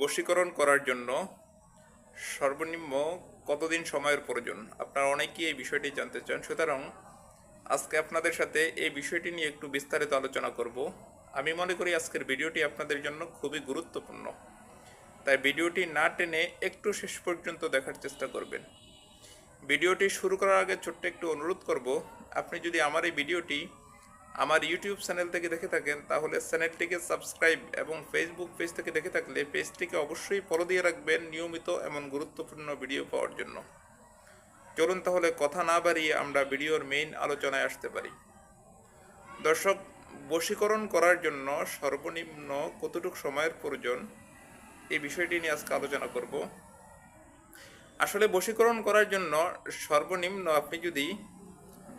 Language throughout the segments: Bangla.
বশীকরণ করার জন্য সর্বনিম্ন কতদিন সময়ের প্রয়োজন? আপনারা অনেকেই এই বিষয়টি জানতে চান। সুতরাং আজকে আপনাদের সাথে এই বিষয়টি নিয়ে একটু বিস্তারিত আলোচনা করব। আমি মনে করি আজকের ভিডিওটি আপনাদের জন্য খুবই গুরুত্বপূর্ণ। তাই ভিডিওটি না টেনে একটু শেষ পর্যন্ত দেখার চেষ্টা করবেন। ভিডিওটি শুরু করার আগে ছোট্ট একটু অনুরোধ করব, আপনি যদি আমার এই ভিডিওটি আমার ইউটিউব চ্যানেল থেকে দেখে থাকেন, তাহলে চ্যানেলটিকে সাবস্ক্রাইব এবং ফেসবুক পেজ থেকে দেখে থাকলে পেজটিকে অবশ্যই ফলো দিয়ে রাখবেন নিয়মিত এমন গুরুত্বপূর্ণ ভিডিও পাওয়ার জন্য। চলুন তাহলে কথা না বাড়িয়ে আমরা ভিডিওর মেইন আলোচনায় আসতে পারি। দর্শক, বশীকরণ করার জন্য সর্বনিম্ন কতটুকু সময়ের প্রয়োজন? এই বিষয়টি নিয়ে আজকে আলোচনা করব। আসলে বশীকরণ করার জন্য সর্বনিম্ন আপনি যদি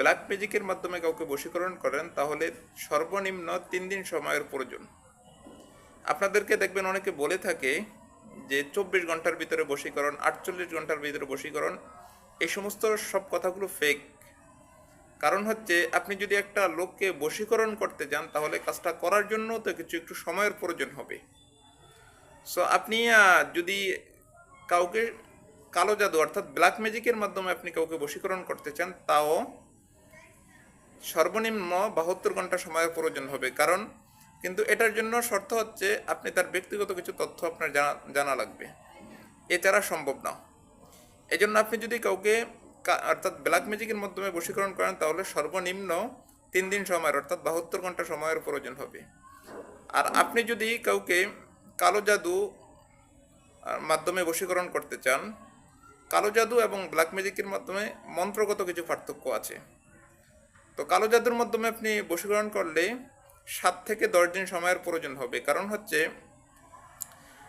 ব্ল্যাক ম্যাজিকের মাধ্যমে কাউকে বশীকরণ করেন, তাহলে সর্বনিম্ন তিন দিন সময়ের প্রয়োজন। আপনাদেরকে দেখবেন অনেকে বলে থাকে যে চব্বিশ ঘণ্টার ভিতরে বশীকরণ, আটচল্লিশ ঘণ্টার ভিতরে বশীকরণ, এই সমস্ত সব কথাগুলো ফেক কারণ হচ্ছে, আপনি যদি একটা লোককে বশীকরণ করতে যান, তাহলে কাজটা করার জন্য তো কিছু একটু সময়ের প্রয়োজন হবে। সো আপনি যদি কাউকে কালো জাদু, অর্থাৎ ব্ল্যাক ম্যাজিকের মাধ্যমে আপনি কাউকে বশীকরণ করতে চান, তাও সর্বনিম্ন বাহাত্তর ঘণ্টা সময়ের প্রয়োজন হবে। কারণ কিন্তু এটার জন্য শর্ত হচ্ছে আপনি তার ব্যক্তিগত কিছু তথ্য আপনার জানা জানা লাগবে। এছাড়া সম্ভব না। এই জন্য আপনি যদি কাউকে অর্থাৎ ব্ল্যাক ম্যাজিকের মাধ্যমে বশীকরণ করেন, তাহলে সর্বনিম্ন তিন দিন সময়ের, অর্থাৎ বাহাত্তর ঘণ্টা সময়ের প্রয়োজন হবে। আর আপনি যদি কাউকে কালো জাদু মাধ্যমে বশীকরণ করতে চান, কালো জাদু এবং ব্ল্যাক ম্যাজিকের মাধ্যমে মন্ত্রগত কিছু পার্থক্য আছে। তো কালো জাদুর মাধ্যমে আপনি বশীকরণ করলে সাত থেকে দশ দিন সময়ের প্রয়োজন হবে। কারণ হচ্ছে,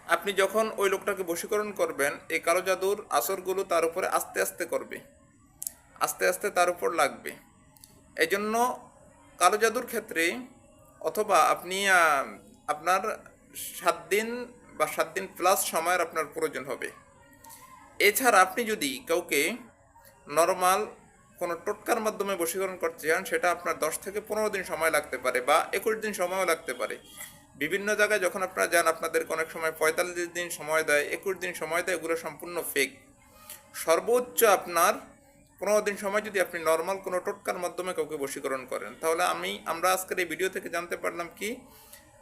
আপনি যখন ওই লোকটাকে বশীকরণ করবেন, এই কালো জাদুর আসরগুলো তার উপরে আস্তে আস্তে করবে। আস্তে আস্তে তার উপর লাগবে। এই জন্য কালো জাদুর ক্ষেত্রে অথবা আপনি আপনার সাত দিন বা সাত দিন প্লাস সময়ের আপনার প্রয়োজন হবে। এছাড়া আপনি যদি কাউকে নর্মাল কোনো টোটকার মাধ্যমে বশীকরণ করতে চান, সেটা আপনার দশ থেকে পনেরো দিন সময় লাগতে পারে বা একুশ দিন সময়ও লাগতে পারে। বিভিন্ন জায়গায় যখন আপনারা যান আপনাদের অনেক সময় পঁয়তাল্লিশ দিন সময় দেয়, একুশ দিন সময় দেয়, এগুলো সম্পূর্ণ ফেক সর্বোচ্চ আপনার পনেরো দিন সময় যদি আপনি নর্মাল কোনো টোটকার মাধ্যমে কাউকে বশীকরণ করেন, তাহলে আমি, আমরা আজকের এই ভিডিও থেকে জানতে পারলাম কি?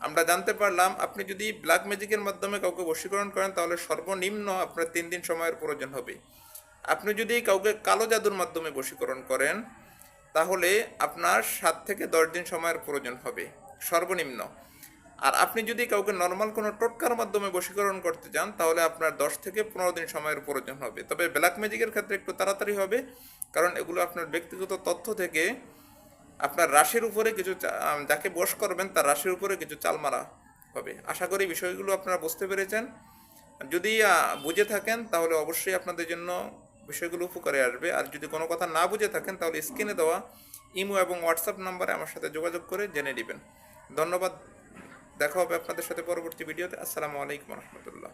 আমরা জানতে পারলাম, আপনি যদি ব্ল্যাক ম্যাজিকের মাধ্যমে কাউকে বশীকরণ করেন, তাহলে সর্বনিম্ন আপনার তিন দিন সময়ের প্রয়োজন হবে। আপনি যদি কাউকে কালো জাদুর মাধ্যমে বশীকরণ করেন, তাহলে আপনার সাত থেকে দশ দিন সময়ের প্রয়োজন হবে, সর্বনিম্ন। আর আপনি যদি কাউকে নর্মাল কোনো টোটকার মাধ্যমে বশীকরণ করতে চান, তাহলে আপনার দশ থেকে পনেরো দিন সময়ের প্রয়োজন হবে। তবে ব্ল্যাক ম্যাজিকের ক্ষেত্রে একটু তাড়াতাড়ি হবে, কারণ এগুলো আপনার ব্যক্তিগত তথ্য থেকে আপনার রাশির উপরে কিছু যাকে বশ করবেন, তার রাশির উপরে কিছু চাল মারা হবে। আশা করি বিষয়গুলো আপনারা বুঝতে পেরেছেন। যদি বুঝে থাকেন, তাহলে অবশ্যই আপনাদের জন্য বিষয়গুলো উপকারে আসবে। আর যদি কোনো কথা না বুঝে থাকেন, তাহলে স্ক্রিনে দেওয়া ইমো এবং হোয়াটসঅ্যাপ নাম্বারে আমার সাথে যোগাযোগ করে জেনে নেবেন। ধন্যবাদ। দেখা হবে আপনাদের সাথে পরবর্তী ভিডিওতে। আসসালামু আলাইকুম রহমতুল্লাহ।